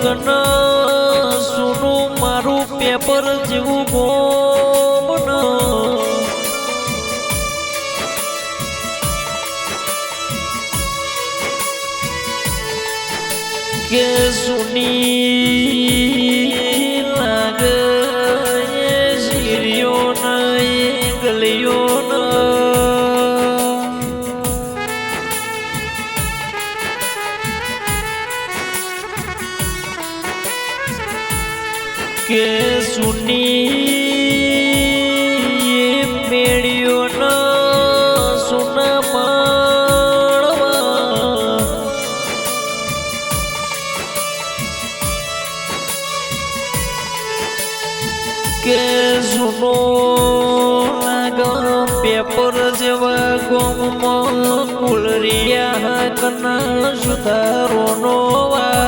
મળગન સુનું મારું પેપર જેવું ગોમન કે સુની કુલરિયા કના સુધારો નો વા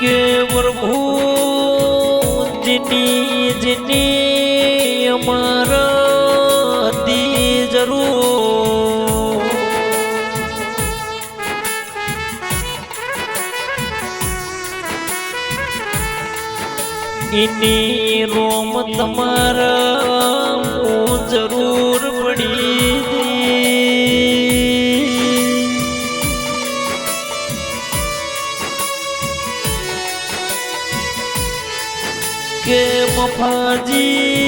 કે પ્રભુ જેની જેની અમારા જરૂર એની રોમ તમારા હું જરૂર પડી કે મફાજી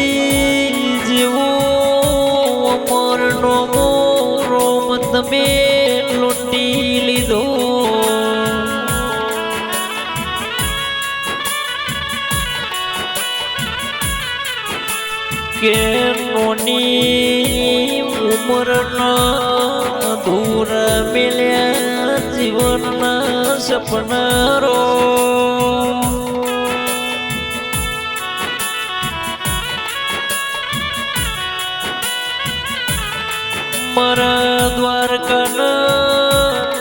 કે નોની ઉંમરના દૂર મેલ્યા જીવનના સપનારો. મારા દ્વારકાના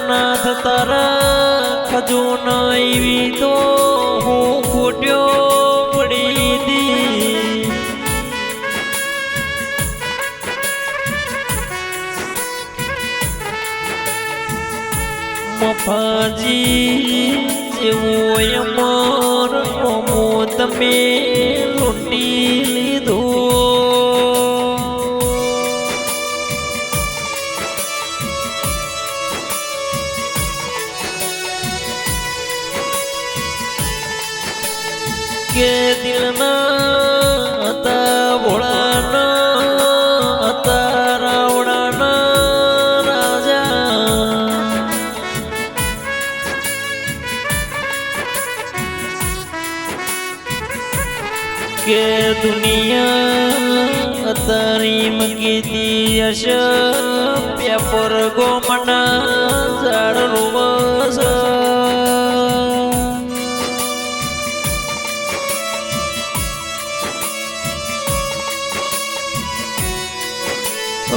નાથ તારા ખજૂન આવી તો મફાજી જેવો અમર નમો તમે લૂંટી લીધો કે દિલના કે દુનિયા તારી મગીતી યશ પેપર ગોમના ઝાડ રોવસ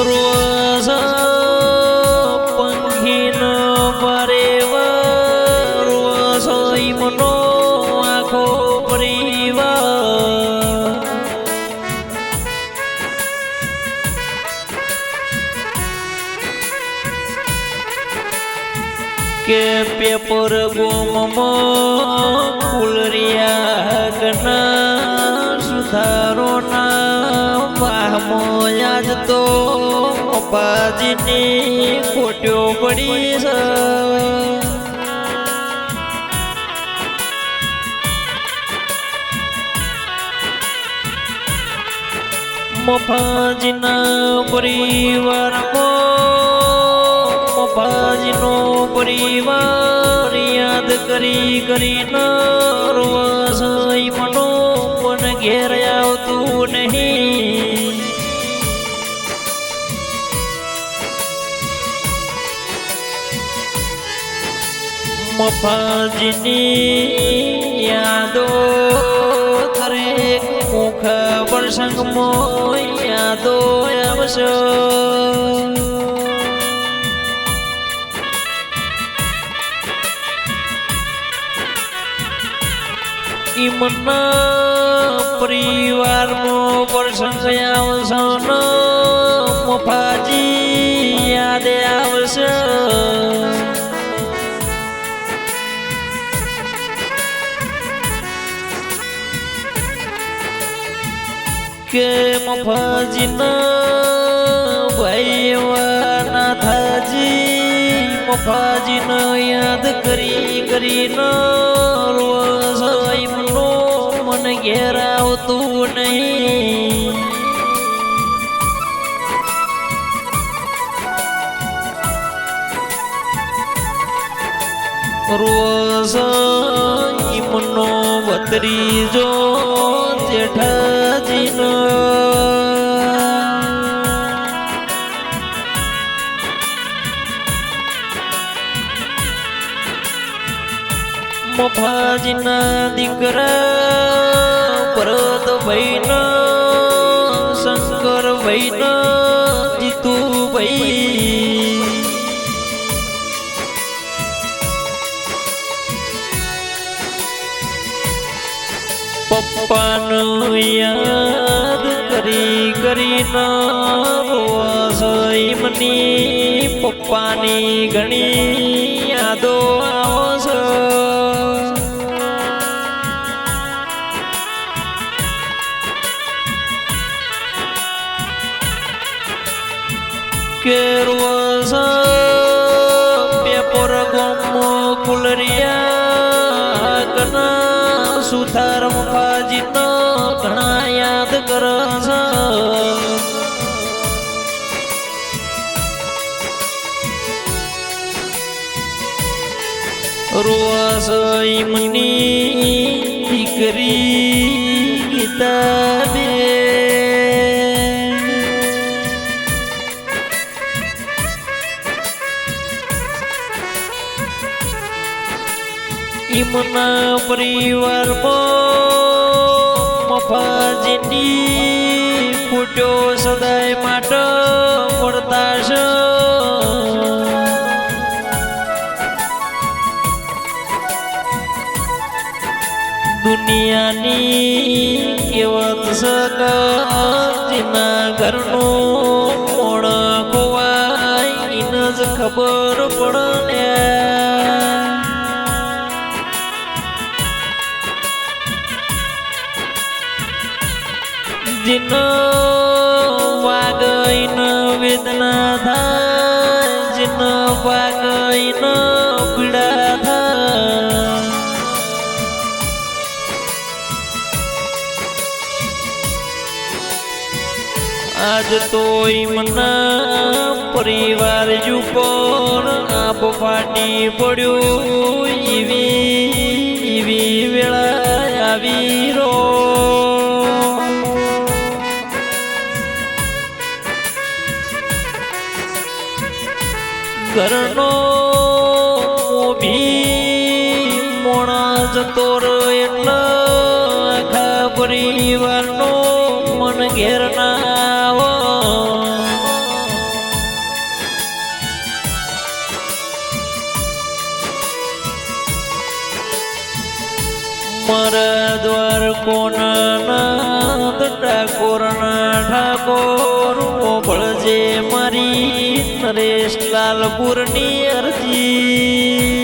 રોસ. કે પેપર ગોમમાં ફૂલરિયા કના સુધારો ના વાહમો યાદ તો અપાજીની ખોટ્યો પડી છે. મફાજીના પરિવારમાં મફાજીનો પરિવાર યાદ કરી કરી રોવાસઈ મનો પણ ઘેર આવતું નહીં. મફાજની યાદો દરેક મુખ પ્રસંગમાં યાદો આવશે. ઈમના પરિવારનો પ્રસંગ આવશે ને મફાજી યાદે આવશે. કે મફાજીના ભાઈ એવા થાજી મફાજીને યાદ કરી કરીને મન ઘેર આવતું નહીં રોસાઈમનો ભત્રીજો જેઠાજીનો. મફાજીના દીકરા ભાઈના શંકર ભાઈના જીતુ ભાઈ પપ્પાનું યાદ કરી કરીને મની પપ્પાની ઘણી યાદો આવશે પેપર ગમો કુલરિયા કના સુથાર મુખાજીનો ઘણા યાદ કર રોસ મની દીકરી ગીતાબે ઈમના પરિવારમાં મફાજીની ફૂટ્યો સદાય માટે પડતા છે દુનિયાની કેવત સકના ઘરનું મોણ ખોવાય જ ખબર પડે. જીન વાગઈન વેદના થાય જીન વાગઈન પીડા થાય આજ તોય મના પરિવાર જુપર આપ ફાટી પડ્યું. એવી એવી વેળા આવી. ઘરનો મોભી મોણા જતો એટલે આખા પરિવારનો મન ઘેર ના મારા દ્વાર કોના ઠાકોર ના ઠાકોર ભળજે મારી નરેશ લાલપુરની અરજી.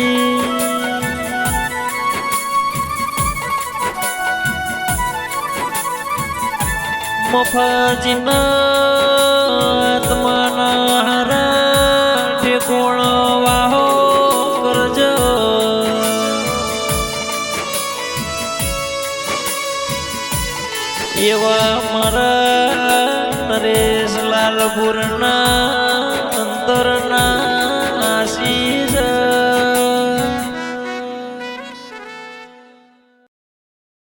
મફાજીના આત્માના હારા ઠેકોણ વાહો કરજો? એવા મારા નરેશ લાલપુરના